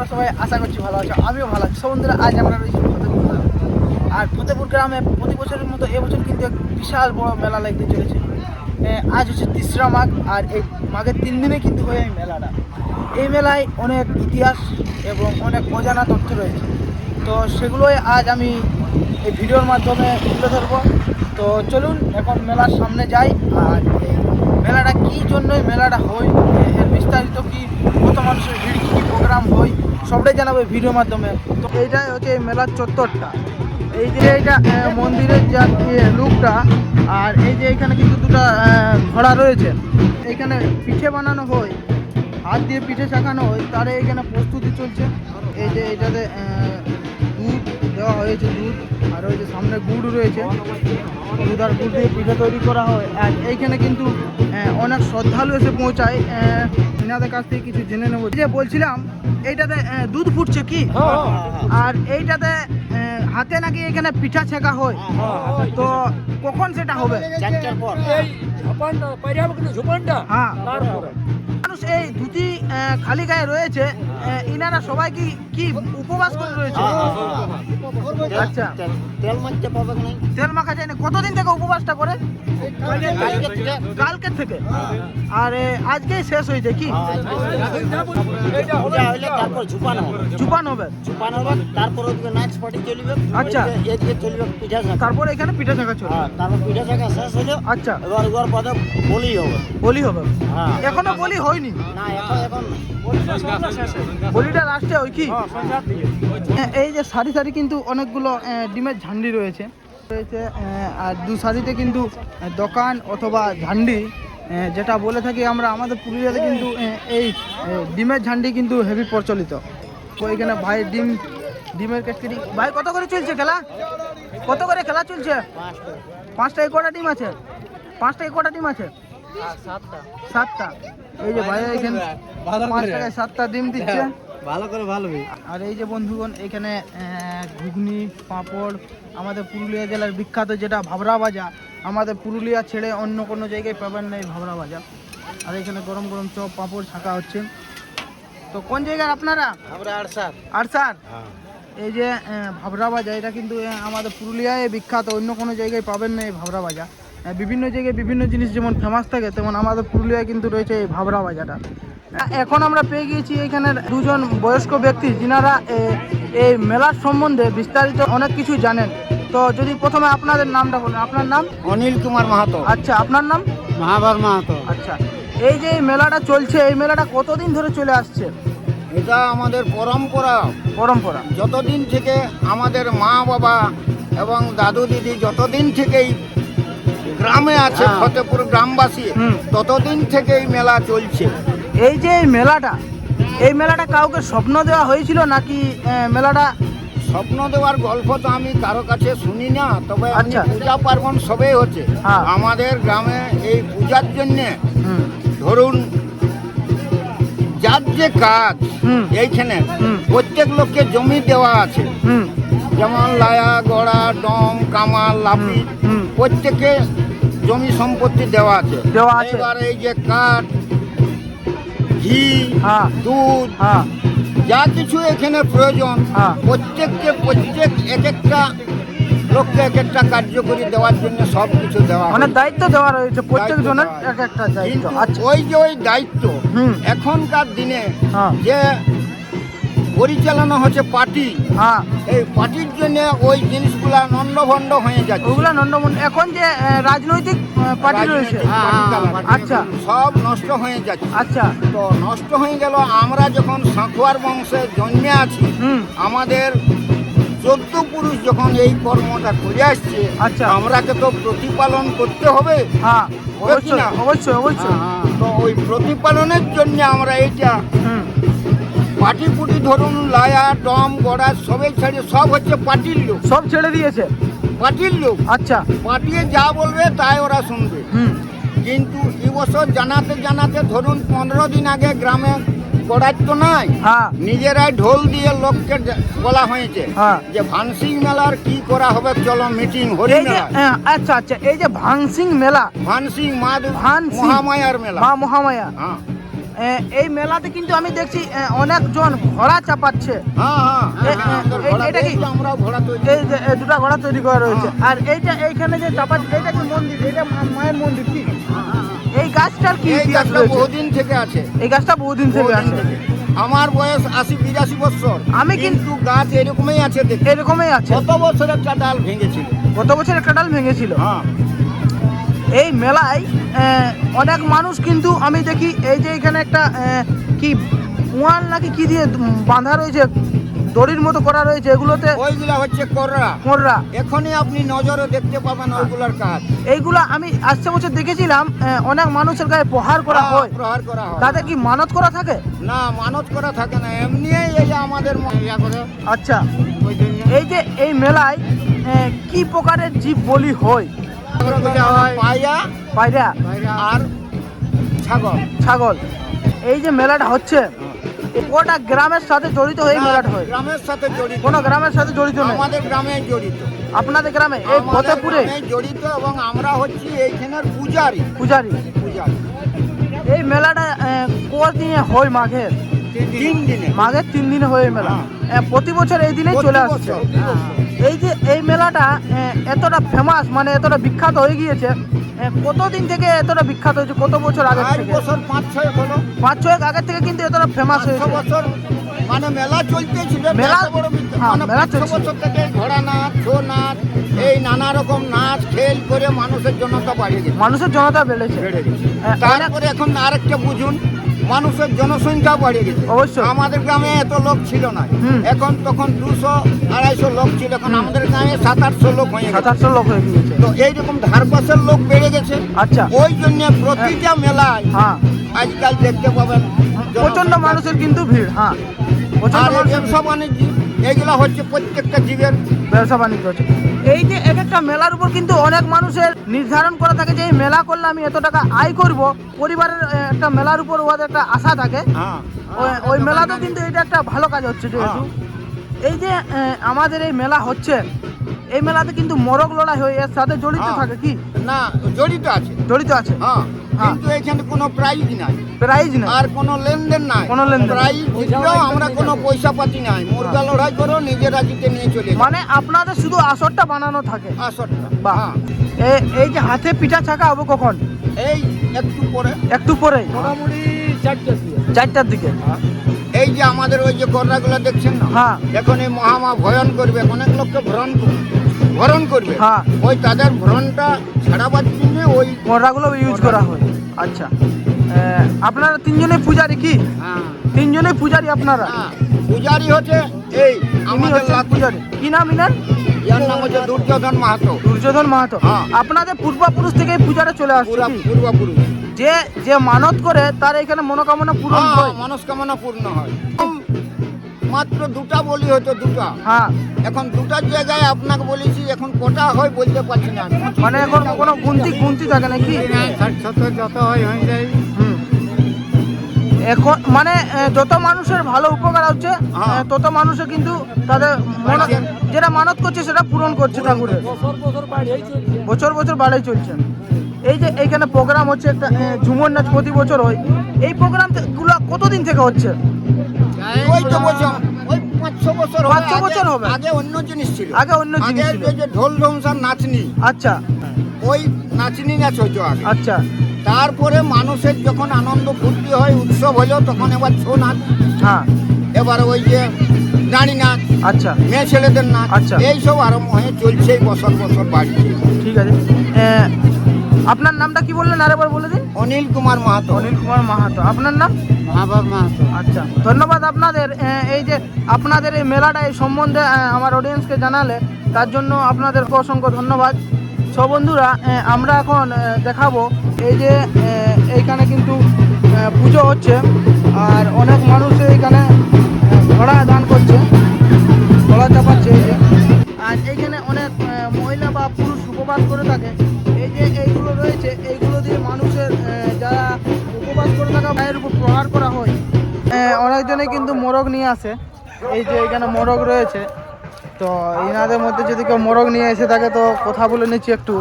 তোমরা সবাই আশা করছি ভালো আছো, আমিও ভালো আছি। বন্ধুরা, আজ আমরা রয়েছি ফতেপুর গ্রামে। আর ফতেপুর গ্রামে প্রতি বছরের মতো এবছর কিন্তু এক বিশাল বড় মেলা লাগতে চলেছে। আজ হচ্ছে তিসরা মাঘ, আর এই মাঘের তিন দিনে কিন্তু হয় এই মেলাটা। এই মেলায় অনেক ইতিহাস এবং অনেক অজানা তথ্য রয়েছে। তো সেগুলোই আজ আমি এই ভিডিওর মাধ্যমে তুলে ধরবো। তো চলুন, এখন মেলার সামনে যাই, আর মেলাটা কী জন্যই মেলাটা হয়, এর বিস্তারিত কি, কত মানুষের ভিড়, কী প্রোগ্রাম হয় সবটাই জানাব ভিডিওর মাধ্যমে। তো এইটাই হচ্ছে এই মেলার চত্বরটা। এই যে এইটা মন্দিরের যা লুকটা আর এই যে এখানে কিন্তু দুটো ঘোড়া রয়েছে। এখানে পিঠে বানানো হয়, হাত দিয়ে পিঠে শাখানো হয়, তার এখানে প্রস্তুতি চলছে। এই যে এটাতে দুধ দেওয়া হয়েছে, দুধ, আর ওই যে সামনে গুড় রয়েছে। দুধ আর গুড় দিয়ে পিঠে তৈরি করা হয়। আর এইখানে কিন্তু অনেক শ্রদ্ধালু এসে পৌঁছায়। এনাদের কাছ থেকে কিছু জেনে নেব। যে বলছিলাম এইটাতে দুধ ফুটছে কি? আর এইটাতে হাতে নাকি এখানে পিঠা ছেঁকা হয়? তো কখন সেটা হবে? হ্যাঁ। মানুষ এই ধুতি খালি গায়ে রয়েছে ইনারা সবাই কি কি উপবাস করে রয়েছে? আচ্ছা। তেল মারতে পাবে কি তেল মাখা যায় না। কতদিন থেকে উপবাসটা করে? কালকে থেকে। আর আজকেই শেষ হয়েছে কি? তারপর ঝুপানো হবে। চুপান হবে। ঝুপানো হবে তারপর ওদিকে নাচ পার্টি চলবে। আচ্ছা। এদিকে চলবে পিঠা শাক তারপর এখানে পিঠা থাকা চলবে। হ্যাঁ তারপর পিঠা শাক শেষ হলো আচ্ছা। এবার পদে বলি হবে। বলি হবে। হ্যাঁ। এখনও বলি হয়নি? না এখন এখন বলিটা লাস্টে ওই কি? হ্যাঁ, এই যে সারি সারি কিন্তু অনেকগুলো ডিমের ঝান্ডি রয়েছে। রয়েছে আর দু সারিতে কিন্তু দোকান অথবা ঝান্ডি যেটা বলে থাকি আমরা আমাদের পুরুলিয়াতে কিন্তু এই ডিমের ঝান্ডি কিন্তু হেভি প্রচলিত। তো এখানে ভাই ডিম ডিমের কেটকেটি ভাই কত করে চলছে খেলা? কত করে খেলা চলছে? পাঁচটা পাঁচটা কটা ডিম আছে? পাঁচটা কটা ডিম আছে? সাতটা। সাতটা। এই যে ভাই এখানে পাঁচ টাকায় সাতটা ডিম দিচ্ছে। ভালো করে ভালো আর এই যে বন্ধুগণ এখানে ঘুগনি পাঁপড় আমাদের পুরুলিয়া জেলার বিখ্যাত যেটা ভাবরা ভাজা আমাদের পুরুলিয়া ছেড়ে অন্য কোনো জায়গায় পাবেন না এই ভাবরা ভাজা। আর এখানে গরম গরম চপ পাঁপড় ছাঁকা হচ্ছে। তো কোন জায়গার আপনারা? আমরা আর স্যার এই যে ভাবরা ভাজা এটা কিন্তু আমাদের পুরুলিয়ায় বিখ্যাত অন্য কোনো জায়গায় পাবেন না এই ভাবরা ভাজা। বিভিন্ন জায়গায় বিভিন্ন জিনিস যেমন ফেমাস থাকে তেমন আমাদের পুরুলিয়ায় কিন্তু রয়েছে এই ভাবরা ভাজাটা। এখন আমরা পেয়ে গিয়েছি এখানে দুজন বয়স্ক ব্যক্তি যিনারা এই মেলার সম্বন্ধে বিস্তারিত অনেক কিছু জানেন। তো যদি প্রথমে আপনাদের নামটা বলুন আপনার নাম? অনিল কুমার মাহাতো। আচ্ছা আপনার নাম? মহাবার মাহাতো। আচ্ছা এই যে এই মেলাটা চলছে এই মেলাটা কতদিন ধরে চলে আসছে? এটা আমাদের পরম্পরা। পরম্পরা। যতদিন থেকে আমাদের মা বাবা এবং দাদু দিদি যতদিন থেকেই গ্রামে আছে হ্যাঁ। ফতেপুর গ্রামবাসী ততদিন থেকে এই মেলা চলছে। এই যে এই মেলাটা এই মেলাটা কাউকে স্বপ্ন দেওয়া হয়েছিল নাকি মেলাটা? স্বপ্ন দেওয়ার গল্প তো আমি কারও কাছে শুনি না তবে আচ্ছা। পূজা পার্বণ সবই হচ্ছে। হ্যাঁ। আমাদের গ্রামে এই পূজার জন্যে ধরুন যার যে কাজ এইখানে প্রত্যেক লোককে জমি দেওয়া আছে। যেমন লায়া গড়া ডম কামাল লাপি প্রত্যেকে জমি সম্পত্তি দেওয়া আছে। দেওয়া আছে। এবার এই যে কাঠ ঘি হ্যাঁ। দুধ হ্যাঁ যা কিছু এখানে প্রয়োজন হ্যাঁ। প্রত্যেককে প্রত্যেক এক একটা লোককে এক একটা কার্যকরী দেওয়ার জন্য সব কিছু দেওয়া মানে দায়িত্ব দেওয়া রয়েছে প্রত্যেক জনের এক একটা দায়িত্ব আচ্ছা ওই যে ওই দায়িত্ব। এখনকার দিনে। যে পরিচালনা হচ্ছে পার্টি। হ্যাঁ। এই পার্টির জন্য ওই জিনিসগুলা নন্ডভন্ড হয়ে যাচ্ছে। ওগুলা নন্দমন এখন যে রাজনৈতিক পার্টি রয়েছে। রাজনৈতিক পার্টি চালাচ্ছে। আচ্ছা। সব নষ্ট হয়ে যাচ্ছে। আচ্ছা। তো নষ্ট হয়ে গেল আমরা যখন সাঁকুয়ার বংশে জন্মে আছি আমাদের চোদ্দ পুরুষ যখন এই কর্মটা করে আসছে আচ্ছা। আমরাকে তো প্রতিপালন করতে হবে। হ্যাঁ অবশ্যই অবশ্যই অবশ্যই। তো ওই প্রতিপালনের জন্য আমরা এইটা হুম পাটি ধরুন লায়া ডম গড়া সবাই ছেড়ে সব হচ্ছে পার্টির লোক। সব ছেড়ে দিয়েছে? পার্টির লোক। আচ্ছা। পার্টিয়ে যা বলবে তাই ওরা শুনবে। কিন্তু এবছর জানাতে জানাতে ধরুন পনেরো দিন আগে গ্রামে গড়ার তো নাই হ্যাঁ। নিজেরাই ঢোল দিয়ে লোককে বলা হয়েছে হ্যাঁ। যে ভানসিং মেলার কি করা হবে চলো মিটিং হরি হ্যাঁ, আচ্ছা আচ্ছা এই যে ভাংসিং মেলা ভানসিং মা ভানসিং। মহামায়ার মেলা। মহামায়া। হ্যাঁ। এই মেলাতে কিন্তু আমি দেখছি অনেকজন ঘোড়া চাপাচ্ছে। হ্যাঁ হ্যাঁ এটা কি? ঘোড়া তৈরি এই দুটা ঘোড়া তৈরি করা রয়েছে। আর এইটা এইখানে যে চাপাচ্ছে এটা কি মন্দির? এটা মায়ের মন্দির কি? এই গাছটার কি ইতিহাস বহুদিন থেকে আছে। এই গাছটা বহুদিন থেকে আছে। আমার বয়স আশি বিরাশি বছর। আমি কিন্তু- গাছ এরকমই আছে এরকমই আছে। কত বছর একটা ডাল ভেঙেছিল? গত বছর একটা ডাল ভেঙেছিল? হ্যাঁ। এই মেলায় অনেক মানুষ কিন্তু আমি দেখি এই যে এখানে একটা কি ওয়াল নাকি কি দিয়ে বাঁধা রয়েছে দড়ির মতো করা রয়েছে এগুলোতে ওইগুলা হচ্ছে কররা। মোররা এখনই আপনি নজরে দেখতে পাবেন ওইগুলার কাজ। এইগুলা আমি আসছে বছর দেখেছিলাম অনেক মানুষের গায়ে প্রহার করা হ্যাঁ, হয়। প্রহার করা হয়। তাতে কি মানত করা থাকে? না মানত করা থাকে না। এমনি এই যে আমাদের আচ্ছা এই যে এই মেলায় কি প্রকারের জীব বলি হয়? পায়া পায়রা আর ছাগল। ছাগল। এই যে মেলাটা হচ্ছে গোটা গ্রামের সাথে জড়িত হয়ে মেলাটা হয়। গ্রামের সাথে জড়িত। কোনো গ্রামের সাথে জড়িত নেই। আমাদের গ্রামে জড়িত। আপনাদের গ্রামে এই ফতেপুরে? জড়িত এবং আমরা হচ্ছি এইখানের পূজারি। পূজারি। পূজারি। এই মেলাটা কদিনে হয় মাঘের? তিন দিনে মাঘের তিন দিনে হয়। মেলা আহ, প্রতি বছর এই দিনে প্রতি চলে আসছে। হ্যাঁ, এই যে এই মেলাটা এতটা ফেমাস মানে এতটা বিখ্যাত হয়ে গিয়েছে কতদিন থেকে এতটা বিখ্যাত হয়েছে? কত বছর আগে থেকে? বছর পাঁচ ছয় হলো। পাঁচ ছয়েক আগের থেকে কিন্তু এতটা ফেমাস হয়েছে। বছর মানে মেলা চলতেছিল মেলা- বড় হ্যাঁ, মানে মেলা বছর থেকে ঘোড়া নাচ ছৌ নাচ এই নানা রকম নাচ খেল করে মানুষের জনতা বাড়িয়ে গেছে মানুষের জনতা বেড়েছে। হ্যাঁ, তারপরে এখন আরেকটা বুঝুন মানুষের জনসংখ্যা বাড়িয়ে গেছে অবশ্যই। আমাদের গ্রামে এত লোক ছিল না। এখন তখন দুশো আড়াইশো লোক ছিল। এখন আমাদের গ্রামে সাত আটশো লোক হয়ে সাত আটশো লোক হয়ে গিয়েছে। তো এইরকম ধারপাশের লোক বেড়ে গেছে। আচ্ছা। ওই জন্য প্রতিটা মেলায় হ্যাঁ। আজকাল দেখতে পাবেন প্রচণ্ড মানুষের কিন্তু ভিড় হ্যাঁ। প্রচণ্ড ব্যবসা বাণিজ্য এগুলো হচ্ছে প্রত্যেকটা জীবের ব্যবসা বাণিজ্য হচ্ছে। এই যে এক একটা মেলার উপর কিন্তু অনেক মানুষের নির্ধারণ করা থাকে যে এই মেলা করলে আমি এত টাকা আয় করব। পরিবারের একটা মেলার উপর ওদের একটা আশা থাকে। হ্যাঁ। ওই- মেলাতে কিন্তু এটা একটা ভালো কাজ হচ্ছে যেহেতু। এই যে আমাদের এই মেলা হচ্ছে এই মেলাতে কিন্তু মরক লড়াই হয় এর সাথে জড়িত হ্যাঁ। থাকে কি? না জড়িত আছে। জড়িত আছে। হ্যাঁ হ্যাঁ। কিন্তু এখানে কোনো প্রাইজ নাই। প্রাইজ না আর কোনো লেনদেন নাই। কোনো লেনদেন প্রাইজ দিলেও আমরা কোনো পয়সা পাতি নাই। মুরগা লড়াই করো নিজেরা জিতে নিয়ে চলে মানে আপনাদের শুধু আসরটা বানানো থাকে? আসরটা বাহ। হ্যাঁ। এ- এই যে হাতে পিঠা ছাকা হব কখন? এই একটু পরে। একটু পরেই মোটামুটি চারটে দিয়ে চারটার দিকে? এই যে আমাদের ওই যে গররাগুলো দেখছেন না? হ্যাঁ। এখন এই মহামা ভয়ন করবে অনেক লোককে ভ্রণ ভরণ করবে। হ্যাঁ। ওই তাদের ভ্রণটা ছাড়াবার জন্য ওই মোড়াগুলো ইউজ করা হয়। আচ্ছা। আপনারা তিনজনে পূজারি কি? হ্যাঁ, তিনজনে পূজারি আপনারা? হ্যাঁ, পূজারি হচ্ছে এই আমাদের পূজারি। কি নাম ইনার? ইয়ার নাম হচ্ছে দুর্যোধন মাহাতো। দুর্যোধন মাহাতো। হ্যাঁ। আপনাদের পূর্বপুরুষ থেকে পূজাটা চলে আসছে পূর্বপুরুষ। যে যে মানত করে তার এখানে মনোকামনা পূরণ হয় মনস্কামনা পূর্ণ হয়। মাত্র দুটা বলি হতো দুটা। হ্যাঁ। এখন দুটার জায়গায় আপনাকে বলেছি এখন কটা হয় বলতে পারছি না। মানে এখন কোনো গুনতি গুনতি থাকে নাকি? যত হয় হয়ে যায়। এখন মানে যত মানুষের ভালো উপকার হচ্ছে হ্যাঁ। তত মানুষে কিন্তু তাদের যেটা মানত করছে সেটা পূরণ করছে ঠাকুরের। বছর বছর বছর বছর বাড়াই চলছে। এই যে এইখানে প্রোগ্রাম হচ্ছে একটা ঝুমুর নাচ প্রতি বছর হয়। এই প্রোগ্রামগুলো কতদিন থেকে হচ্ছে? ওই তো বছর ওই পাঁচ বছর হবে। আগে- বছর হবে। আগে অন্য জিনিস ছিল। আগে অন্য জিনিস আগে ছিল। যে- ঢোল ঢমসার নাচনি। আচ্ছা। ওই নাচনি নাচ হইতো আগে। আচ্ছা। তারপরে মানুষের যখন আনন্দ ফুর্তি হয় উৎসব হলো তখন এবার ছৌ নাচ। হ্যাঁ। এবার ওই যে দাঁড়ি নাচ আচ্ছা। মেয়ে ছেলেদের নাচ আচ্ছা। এইসব আরম্ভ হয়ে চলছে এই বছর বছর বাড়ছে ঠিক আছে। আপনার নামটা কি বললেন? আরেকবার বলে দিন। অনিল কুমার মাহাতো। অনিল কুমার মাহাতো। আপনার নাম? মহাবাব মাহাতো। আচ্ছা ধন্যবাদ আপনাদের। এই যে আপনাদের এই মেলাটা এই সম্বন্ধে আমার অডিয়েন্সকে জানালে তার জন্য আপনাদের অসংখ্য ধন্যবাদ। সব বন্ধুরা আমরা এখন দেখাবো এই যে এইখানে কিন্তু পুজো হচ্ছে আর অনেক মানুষ এইখানে ঘোড়া দান করছে ঘোড়া চাপাচ্ছে এই যে। আর এইখানে অনেক মহিলা বা পুরুষ উপবাস করে থাকে। যে এইগুলো দিয়ে মানুষের যারা উপবাস করে থাকা মায়ের উপর প্রহার করা হয় অনেকজনে কিন্তু মোরগ নিয়ে আসে। এই যে এখানে মোরগ রয়েছে তো এনাদের মধ্যে যদি কেউ মোরগ নিয়ে এসে থাকে তো কথা বলে নিচ্ছি একটু।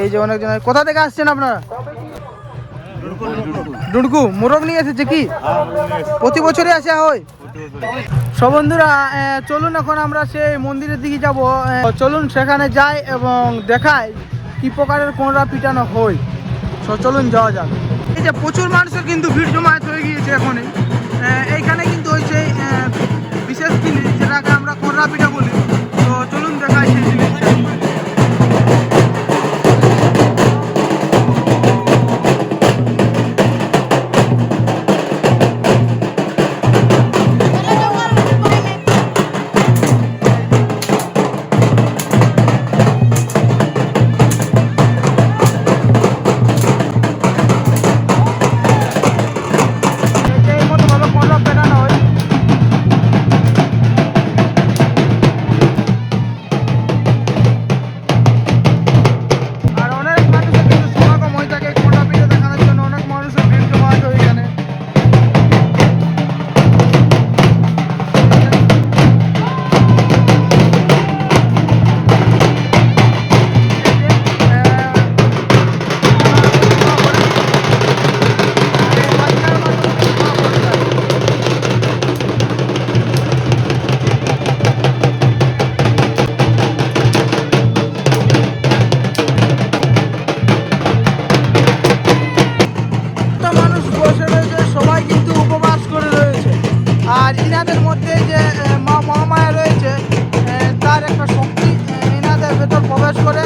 এই যে অনেকজন কোথা থেকে আসছেন আপনারা? ডুডকু মোরগ নিয়ে এসেছে কি? প্রতি বছরে আসা হয়? বন্ধুরা চলুন এখন আমরা সেই মন্দিরের দিকে যাব। চলুন সেখানে যাই এবং দেখাই কি প্রকারের কোনরা পিটানো হয়। চলুন যাওয়া যাক। এই যে প্রচুর মানুষের কিন্তু ভিড় জমায়েত হয়ে গিয়েছে এখনই। এইখানে কিন্তু ওই সেই বিশেষ জিনিস যেটাকে আমরা কোনরা পিঠা বলি। তো চলুন দেখাই সেই জিনিসটা আর ইনাদের মধ্যে যে মা মহামায়া রয়েছে তার একটা শক্তি ইনাদের ভেতর প্রবেশ করে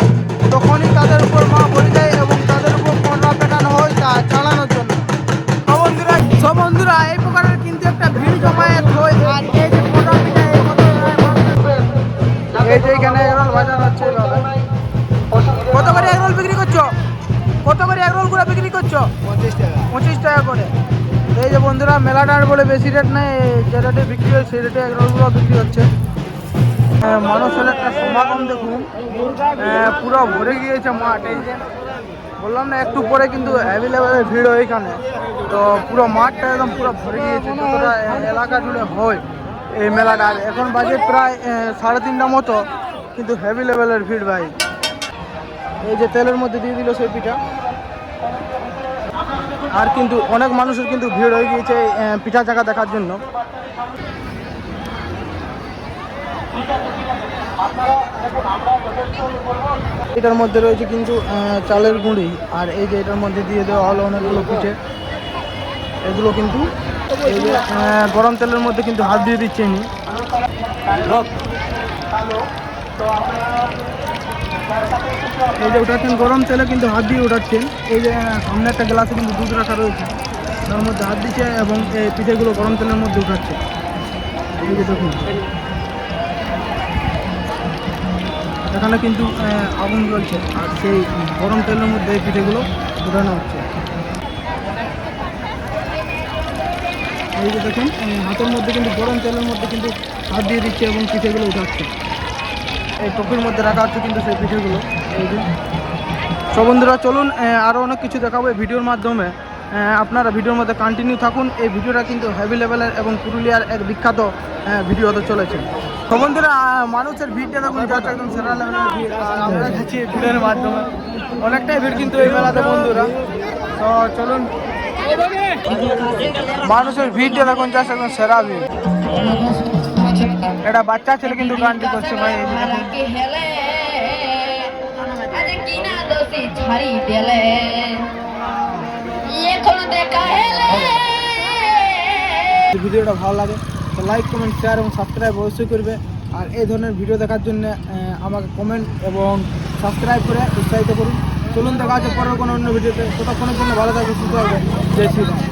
তখনই তাদের উপর মা বলি দেয় এবং তাদের উপর কন্যা পেটানো হয় তা চালানোর জন্য। বন্ধুরা সব বন্ধুরা এই প্রকারের কিন্তু একটা ভিড় জমায়েত হয়। আর এই যে এই কত এই যে এখানে এগরোল বাজার হচ্ছে কত করে এগরোল বিক্রি করছ? কত করে এগরোলগুলো বিক্রি করছ? পঁচিশ টাকা। পঁচিশ টাকা করে। যে বন্ধুরা মেলাটার বলে বেশি রেট নেই যে রেটে বিক্রি হয় সেই রেটে এগরোলগুলো বিক্রি হচ্ছে। আহ, মানুষের একটা সমাগম দেখুন। পুরো ভরে গিয়েছে মাঠ এই যে। বললাম না একটু পরে কিন্তু অ্যাভেলেবেল ভিড় হয় এখানে। তো পুরো মাঠটা একদম পুরো ভরে গিয়েছে যতটা এলাকা জুড়ে হয় এই মেলাটা। আর এখন বাজে প্রায় সাড়ে তিনটা মতো কিন্তু হেভি লেভেলের ভিড় ভাই। এই যে তেলের মধ্যে দিয়ে দিল সেই পিঠা। আর কিন্তু অনেক মানুষের কিন্তু ভিড় হয়ে গিয়েছে পিঠা চাকা দেখার জন্য। এটার মধ্যে রয়েছে কিন্তু চালের গুঁড়ি। আর এই যে এটার মধ্যে দিয়ে দেওয়া হলো অনেকগুলো পিঠে। এগুলো কিন্তু এই যে গরম তেলের মধ্যে কিন্তু হাত দিয়ে দিচ্ছে নি এই যে উঠাচ্ছেন গরম তেলে কিন্তু হাত দিয়ে উঠাচ্ছেন এই যে, সামনে একটা গ্লাসে কিন্তু দুধ রাখা রয়েছে। তার মধ্যে হাত দিচ্ছে এবং এই পিঠেগুলো গরম তেলের মধ্যে উঠাচ্ছে। এই যে দেখুন। এখানে কিন্তু আগুন জ্বলছে। আর সেই গরম তেলের মধ্যে এই পিঠেগুলো উঠানো হচ্ছে। এই যে দেখুন হাতের মধ্যে কিন্তু গরম তেলের মধ্যে কিন্তু হাত দিয়ে দিচ্ছে এবং পিঠেগুলো উঠাচ্ছে। এই টপির মধ্যে রাখা হচ্ছে কিন্তু সেই পিঠেগুলো। সব বন্ধুরা, চলুন আরও অনেক কিছু দেখাবো এই ভিডিওর মাধ্যমে। আপনারা ভিডিওর মধ্যে কন্টিনিউ থাকুন। এই ভিডিওটা কিন্তু হেভি লেভেলের এবং পুরুলিয়ার এক বিখ্যাত ভিডিও হতে চলেছে। সব বন্ধুরা মানুষের ভিড়টা দেখুন একদম সেরা লেভেলের ভিড় ভিড়ের মাধ্যমে। অনেকটাই ভিড় কিন্তু এই মেলাতে বন্ধুরা। তো চলুন। মানুষের ভিড়টা দেখুন যাচ্ছে একদম সেরা ভিড়। এটা বাচ্চা ছেলে কিন্তু গানটি করছে ভাই ভিডিওটা ভালো লাগে তো লাইক কমেন্ট শেয়ার এবং সাবস্ক্রাইব অবশ্যই করবে। আর এই ধরনের ভিডিও দেখার জন্য আমাকে কমেন্ট এবং সাবস্ক্রাইব করে উৎসাহিত করুন। চলুন দেখা হচ্ছে পরের কোনো অন্য ভিডিওতে। ততক্ষণের জন্য ভালো থাকবে সুস্থ হবে জয় শ্রীরাম।